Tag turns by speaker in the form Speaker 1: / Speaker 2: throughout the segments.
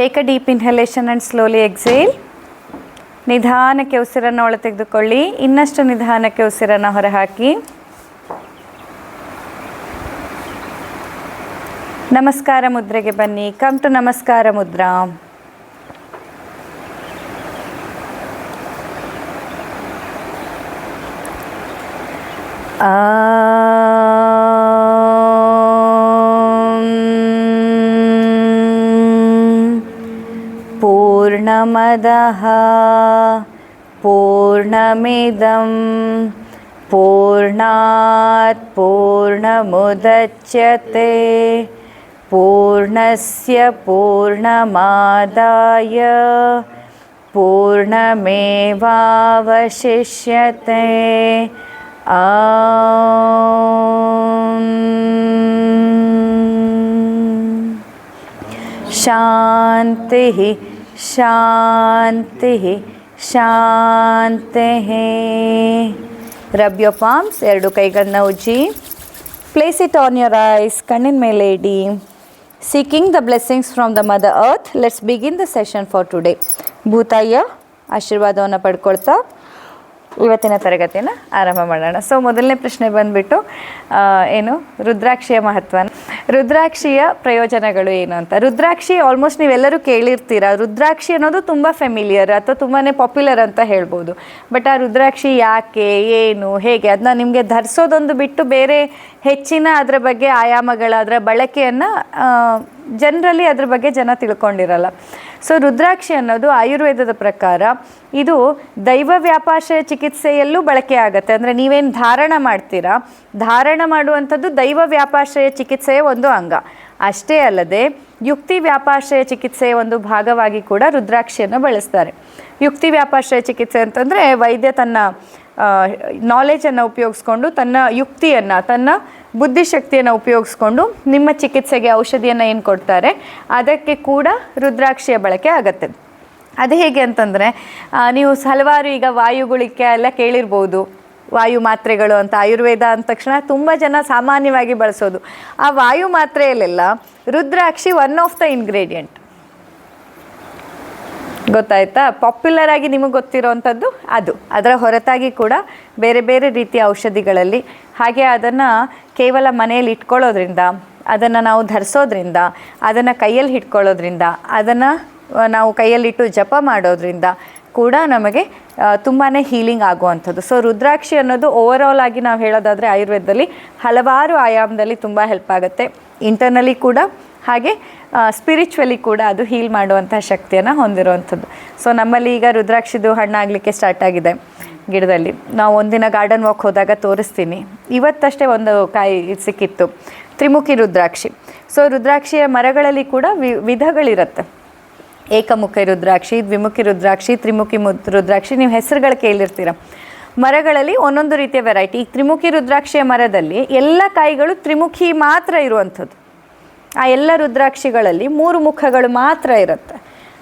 Speaker 1: Take a deep inhalation and slowly exhale. ನಿಧಾನಕ್ಕೆ ಉಸಿರನ್ನು ಒಳ ತೆಗೆದುಕೊಳ್ಳಿ ಇನ್ನಷ್ಟು ನಿಧಾನಕ್ಕೆ ಉಸಿರನ್ನು ಹೊರಹಾಕಿ. ನಮಸ್ಕಾರ ಮುದ್ರೆಗೆ ಬನ್ನಿ. ಕಮ್ ಟು ನಮಸ್ಕಾರ ಮುದ್ರಾ. पूर्णमदः। पूर्णमिदं। पूर्णात् पूर्णमुदच्यते। पूर्णस्य पूर्णमादाय। पूर्णमेवावशिष्यते। आम्। शान्तिः ಶಾಂತಿ ಶಾಂತಿ. ರಬ್ ಪಾಮ್ಸ್, ಎರಡು ಕೈಗಳನ್ನ ಉಜ್ಜಿ place it on your eyes ಕಣ್ಣಿನ ಮೇಲೆ ಇಡಿ. Seeking the blessings from the mother earth let's begin the session for today ಭೂತಾಯ್ಯ ಆಶೀರ್ವಾದವನ್ನು ಪಡ್ಕೊಳ್ತಾ ಇವತ್ತಿನ ತರಗತಿಯನ್ನು ಆರಂಭ ಮಾಡೋಣ. ಸೊ ಮೊದಲನೇ ಪ್ರಶ್ನೆ ಬಂದುಬಿಟ್ಟು ಏನು? ರುದ್ರಾಕ್ಷಿಯ ಮಹತ್ವ ರುದ್ರಾಕ್ಷಿಯ ಪ್ರಯೋಜನಗಳು ಏನು ಅಂತ? ರುದ್ರಾಕ್ಷಿ ಆಲ್ಮೋಸ್ಟ್ ನೀವೆಲ್ಲರೂ ಕೇಳಿರ್ತೀರ? ರುದ್ರಾಕ್ಷಿ ಅನ್ನೋದು ತುಂಬ ಫೆಮಿಲಿಯರ್ ಅಥವಾ ತುಂಬಾ ಪಾಪ್ಯುಲರ್ ಅಂತ ಹೇಳ್ಬೋದು. ಬಟ್ ಆ ರುದ್ರಾಕ್ಷಿ ಯಾಕೆ, ಏನು, ಹೇಗೆ? ಅದನ್ನ ನಿಮಗೆ ಧರಿಸೋದೊಂದು ಬಿಟ್ಟು ಬೇರೆ ಹೆಚ್ಚಿನ ಅದರ ಬಗ್ಗೆ ಆಯಾಮಗಳ ಅದರ ಬಳಕೆಯನ್ನು ಜನರಲಿ ಅದ್ರ ಬಗ್ಗೆ ಜನ ತಿಳ್ಕೊಂಡಿರಲ್ಲ. ಸೊ ರುದ್ರಾಕ್ಷಿ ಅನ್ನೋದು ಆಯುರ್ವೇದದ ಪ್ರಕಾರ ಇದು ದೈವ ವ್ಯಾಪಾಶಯ ಚಿಕಿತ್ಸೆಯಲ್ಲೂ ಬಳಕೆ ಆಗುತ್ತೆ. ಅಂದರೆ ನೀವೇನು ಧಾರಣ ಮಾಡ್ತೀರಾ? ಧಾರಣ ಮಾಡುವಂಥದ್ದು ದೈವ ವ್ಯಾಪಾಶಯ ಚಿಕಿತ್ಸೆಯ ಒಂದು ಅಂಗ. ಅಷ್ಟೇ ಅಲ್ಲದೆ ಯುಕ್ತಿ ವ್ಯಾಪಾಶ್ರಯ ಚಿಕಿತ್ಸೆಯ ಒಂದು ಭಾಗವಾಗಿ ಕೂಡ ರುದ್ರಾಕ್ಷಿಯನ್ನು ಬಳಸ್ತಾರೆ. ಯುಕ್ತಿ ವ್ಯಾಪಾಶ್ರಯ ಚಿಕಿತ್ಸೆ ಅಂತಂದರೆ ವೈದ್ಯ ತನ್ನ ನಾಲೆಜನ್ನು ಉಪಯೋಗಿಸ್ಕೊಂಡು ತನ್ನ ಯುಕ್ತಿಯನ್ನು, ತನ್ನ ಬುದ್ಧಿಶಕ್ತಿಯನ್ನು ಉಪಯೋಗಿಸ್ಕೊಂಡು ನಿಮ್ಮ ಚಿಕಿತ್ಸೆಗೆ ಔಷಧಿಯನ್ನು ಏನು ಕೊಡ್ತಾರೆ, ಅದಕ್ಕೆ ಕೂಡ ರುದ್ರಾಕ್ಷಿಯ ಬಳಕೆ ಆಗುತ್ತೆ. ಅದು ಹೇಗೆ ಅಂತಂದರೆ ನೀವು ಹಲವಾರು ಈಗ ವಾಯುಗಳಿಕೆ ಎಲ್ಲ ಕೇಳಿರ್ಬೋದು. ವಾಯು ಮಾತ್ರೆಗಳು ಅಂತ, ಆಯುರ್ವೇದ ಅಂದ ತಕ್ಷಣ ತುಂಬ ಜನ ಸಾಮಾನ್ಯವಾಗಿ ಬಳಸೋದು. ಆ ವಾಯು ಮಾತ್ರೆಯಲ್ಲೆಲ್ಲ rudraksha one of the ingredient ಗೊತ್ತಾಯ್ತಾ? ಪಾಪ್ಯುಲರ್ ಆಗಿ ನಿಮಗೆ ಗೊತ್ತಿರೋವಂಥದ್ದು ಅದು. ಅದರ ಹೊರತಾಗಿ ಕೂಡ ಬೇರೆ ಬೇರೆ ರೀತಿಯ ಔಷಧಿಗಳಲ್ಲಿ. ಹಾಗೆ ಅದನ್ನು ಕೇವಲ ಮನೆಯಲ್ಲಿ ಇಟ್ಕೊಳ್ಳೋದ್ರಿಂದ, ಅದನ್ನು ನಾವು ಧರಿಸೋದ್ರಿಂದ, ಅದನ್ನು ಕೈಯಲ್ಲಿ ಹಿಡ್ಕೊಳ್ಳೋದ್ರಿಂದ, ಅದನ್ನು ನಾವು ಕೈಯಲ್ಲಿಟ್ಟು ಜಪ ಮಾಡೋದ್ರಿಂದ ಕೂಡ ನಮಗೆ ತುಂಬಾ ಹೀಲಿಂಗ್ ಆಗುವಂಥದ್ದು. ಸೊ ರುದ್ರಾಕ್ಷಿ ಅನ್ನೋದು ಓವರ್ ಆಲ್ ಆಗಿ ನಾವು ಹೇಳೋದಾದರೆ ಆಯುರ್ವೇದದಲ್ಲಿ ಹಲವಾರು ಆಯಾಮದಲ್ಲಿ ತುಂಬ ಹೆಲ್ಪ್ ಆಗುತ್ತೆ. ಇಂಟರ್ನಲಿ ಕೂಡ ಹಾಗೆ ಸ್ಪಿರಿಚುವಲಿ ಕೂಡ ಅದು ಹೀಲ್ ಮಾಡುವಂಥ ಶಕ್ತಿಯನ್ನು ಹೊಂದಿರುವಂಥದ್ದು. ಸೊ ನಮ್ಮಲ್ಲಿ ಈಗ ರುದ್ರಾಕ್ಷಿದು ಹಣ್ಣಾಗಲಿಕ್ಕೆ ಸ್ಟಾರ್ಟ್ ಆಗಿದೆ ಗಿಡದಲ್ಲಿ. ನಾವು ಒಂದಿನ ಗಾರ್ಡನ್ ವಾಕ್ ಹೋದಾಗ ತೋರಿಸ್ತೀನಿ. ಇವತ್ತಷ್ಟೇ ಒಂದು ಕಾಯಿ ಸಿಕ್ಕಿತ್ತು. ತ್ರಿಮುಖಿ ರುದ್ರಾಕ್ಷಿ. ಸೊ ರುದ್ರಾಕ್ಷಿಯ ಮರಗಳಲ್ಲಿ ಕೂಡ ವಿ, ವಿಧಗಳಿರುತ್ತೆ. ಏಕಮುಖಿ ರುದ್ರಾಕ್ಷಿ, ದ್ವಿಮುಖಿ ರುದ್ರಾಕ್ಷಿ, ತ್ರಿಮುಖಿ ರುದ್ರಾಕ್ಷಿ, ನೀವು ಹೆಸರುಗಳು ಕೇಳಿರ್ತೀರ. ಮರಗಳಲ್ಲಿ ಒಂದೊಂದು ರೀತಿಯ ವೆರೈಟಿ ಈ ತ್ರಿಮುಖಿ ರುದ್ರಾಕ್ಷಿಯ ಮರದಲ್ಲಿ ಎಲ್ಲ ಕಾಯಿಗಳು ತ್ರಿಮುಖಿ ಮಾತ್ರ ಇರುವಂಥದ್ದು. ಆ ಎಲ್ಲ ರುದ್ರಾಕ್ಷಿಗಳಲ್ಲಿ ಮೂರು ಮುಖಗಳು ಮಾತ್ರ ಇರುತ್ತೆ.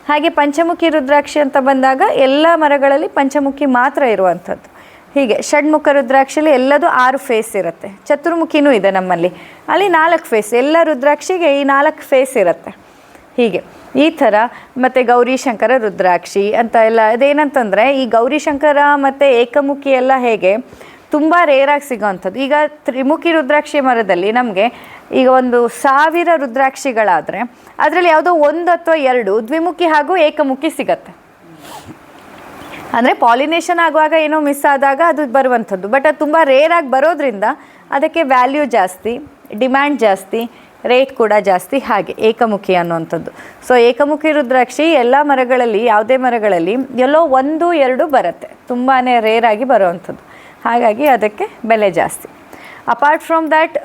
Speaker 1: ಹಾಗೆ ಪಂಚಮುಖಿ ರುದ್ರಾಕ್ಷಿ ಅಂತ ಬಂದಾಗ ಎಲ್ಲ ಮರಗಳಲ್ಲಿ ಪಂಚಮುಖಿ ಮಾತ್ರ ಇರುವಂಥದ್ದು. ಹೀಗೆ ಷಡ್ಮುಖ ರುದ್ರಾಕ್ಷಿಯಲ್ಲಿ ಎಲ್ಲದೂ ಆರು ಫೇಸ್ ಇರುತ್ತೆ. ಚತುರ್ಮುಖಿನೂ ಇದೆ ನಮ್ಮಲ್ಲಿ. ಅಲ್ಲಿ ನಾಲ್ಕು ಫೇಸ್ ಎಲ್ಲ ರುದ್ರಾಕ್ಷಿಗೆ ಈ ನಾಲ್ಕು ಫೇಸ್ ಇರುತ್ತೆ. ಹೀಗೆ ಈ ಥರ ಮತ್ತು ಗೌರಿಶಂಕರ ರುದ್ರಾಕ್ಷಿ ಅಂತ ಎಲ್ಲ, ಅದೇನಂತಂದರೆ ಈ ಗೌರಿಶಂಕರ ಮತ್ತು ಏಕಮುಖಿ ಎಲ್ಲ ಹೇಗೆ? ತುಂಬ ರೇರಾಗಿ ಸಿಗೋವಂಥದ್ದು ಈಗ ತ್ರಿಮುಖಿ ರುದ್ರಾಕ್ಷಿ ಮರದಲ್ಲಿ ನಮಗೆ ಈಗ ಒಂದು ಸಾವಿರ ರುದ್ರಾಕ್ಷಿಗಳಾದರೆ ಅದರಲ್ಲಿ ಯಾವುದೋ ಒಂದು ಅಥವಾ ಎರಡು ದ್ವಿಮುಖಿ ಹಾಗೂ ಏಕಮುಖಿ ಸಿಗತ್ತೆ. ಅಂದರೆ ಪಾಲಿನೇಷನ್ ಆಗುವಾಗ ಏನೋ ಮಿಸ್ ಆದಾಗ ಅದು ಬರುವಂಥದ್ದು. ಬಟ್ ಅದು ತುಂಬ ರೇರಾಗಿ ಬರೋದ್ರಿಂದ ಅದಕ್ಕೆ ವ್ಯಾಲ್ಯೂ ಜಾಸ್ತಿ ಡಿಮ್ಯಾಂಡ್ ಜಾಸ್ತಿ ರೇಟ್ ಕೂಡ ಜಾಸ್ತಿ ಹಾಗೆ ಏಕಮುಖಿ ಅನ್ನುವಂಥದ್ದು. ಸೊ ಏಕಮುಖಿ ರುದ್ರಾಕ್ಷಿ ಎಲ್ಲ ಮರಗಳಲ್ಲಿ, ಯಾವುದೇ ಮರಗಳಲ್ಲಿ ಎಲ್ಲೋ ಒಂದು, ಎರಡು ಬರುತ್ತೆ. ತುಂಬಾ ರೇರಾಗಿ ಬರುವಂಥದ್ದು. ಹಾಗಾಗಿ ಅದಕ್ಕೆ ಬೆಲೆ ಜಾಸ್ತಿ. Apart from that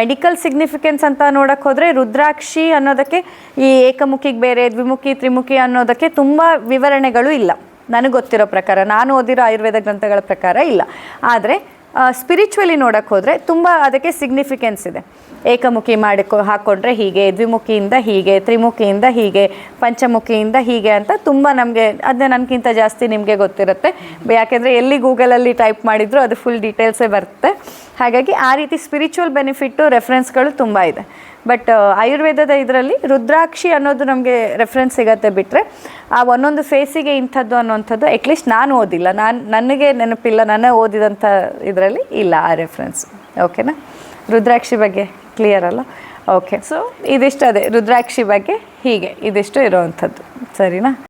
Speaker 1: medical significance ಅಂತ ನೋಡೋಕ್ಕೆ ಹೋದರೆ ರುದ್ರಾಕ್ಷಿ ಅನ್ನೋದಕ್ಕೆ ಈ ಏಕಮುಖಿಗೆ ಬೇರೆ, ದ್ವಿಮುಖಿ, ತ್ರಿಮುಖಿ ಅನ್ನೋದಕ್ಕೆ ತುಂಬ ವಿವರಣೆಗಳು ಇಲ್ಲ. ನನಗೆ ಗೊತ್ತಿರೋ ಪ್ರಕಾರ, ನಾನು ಓದಿರೋ ಆಯುರ್ವೇದ ಗ್ರಂಥಗಳ ಪ್ರಕಾರ ಇಲ್ಲ. ಆದರೆ ಸ್ಪಿರಿಚುವಲಿ ನೋಡಕ್ಕೆ ಹೋದರೆ ತುಂಬ ಅದಕ್ಕೆ ಸಿಗ್ನಿಫಿಕೆನ್ಸ್ ಇದೆ. ಏಕಮುಖಿ ಮಾಡಿಕೊ ಹಾಕ್ಕೊಂಡ್ರೆ ಹೀಗೆ, ದ್ವಿಮುಖಿಯಿಂದ ಹೀಗೆ, ತ್ರಿಮುಖಿಯಿಂದ ಹೀಗೆ, ಪಂಚಮುಖಿಯಿಂದ ಹೀಗೆ ಅಂತ ತುಂಬ ನಮಗೆ ಅದನ್ನ ನನಗಿಂತ ಜಾಸ್ತಿ ನಿಮಗೆ ಗೊತ್ತಿರುತ್ತೆ. ಯಾಕೆಂದರೆ ಎಲ್ಲಿ ಗೂಗಲಲ್ಲಿ ಟೈಪ್ ಮಾಡಿದ್ರು ಅದು ಫುಲ್ ಡೀಟೇಲ್ಸೇ ಬರುತ್ತೆ. ಹಾಗಾಗಿ ಆ ರೀತಿ ಸ್ಪಿರಿಚುವಲ್ ಬೆನಿಫಿಟ್ಟು ರೆಫರೆನ್ಸ್ಗಳು ತುಂಬ ಇದೆ. ಬಟ್ ಆಯುರ್ವೇದದ ಇದರಲ್ಲಿ ರುದ್ರಾಕ್ಷಿ ಅನ್ನೋದು ನಮಗೆ ರೆಫರೆನ್ಸ್ ಸಿಗತ್ತೆ ಬಿಟ್ಟರೆ ಆ ಒಂದೊಂದು ಫೇಸಿಗೆ ಇಂಥದ್ದು ಅನ್ನೋಂಥದ್ದು ಅಟ್ಲೀಸ್ಟ್ ನಾನು ಓದಿಲ್ಲ. ನಾನು, ನನಗೆ ನೆನಪಿಲ್ಲ, ನಾನು ಓದಿದಂಥ ಇದರಲ್ಲಿ ಇಲ್ಲ ಆ ರೆಫರೆನ್ಸ್ ಓಕೆನಾ ರುದ್ರಾಕ್ಷಿ ಬಗ್ಗೆ ಕ್ಲಿಯರ್ ಅಲ್ಲ? ಓಕೆ ಸೊ ಇದಿಷ್ಟು ಅದೇ ರುದ್ರಾಕ್ಷಿ ಬಗ್ಗೆ ಹೀಗೆ, ಇದಿಷ್ಟು ಇರೋವಂಥದ್ದು. ಸರಿನಾ?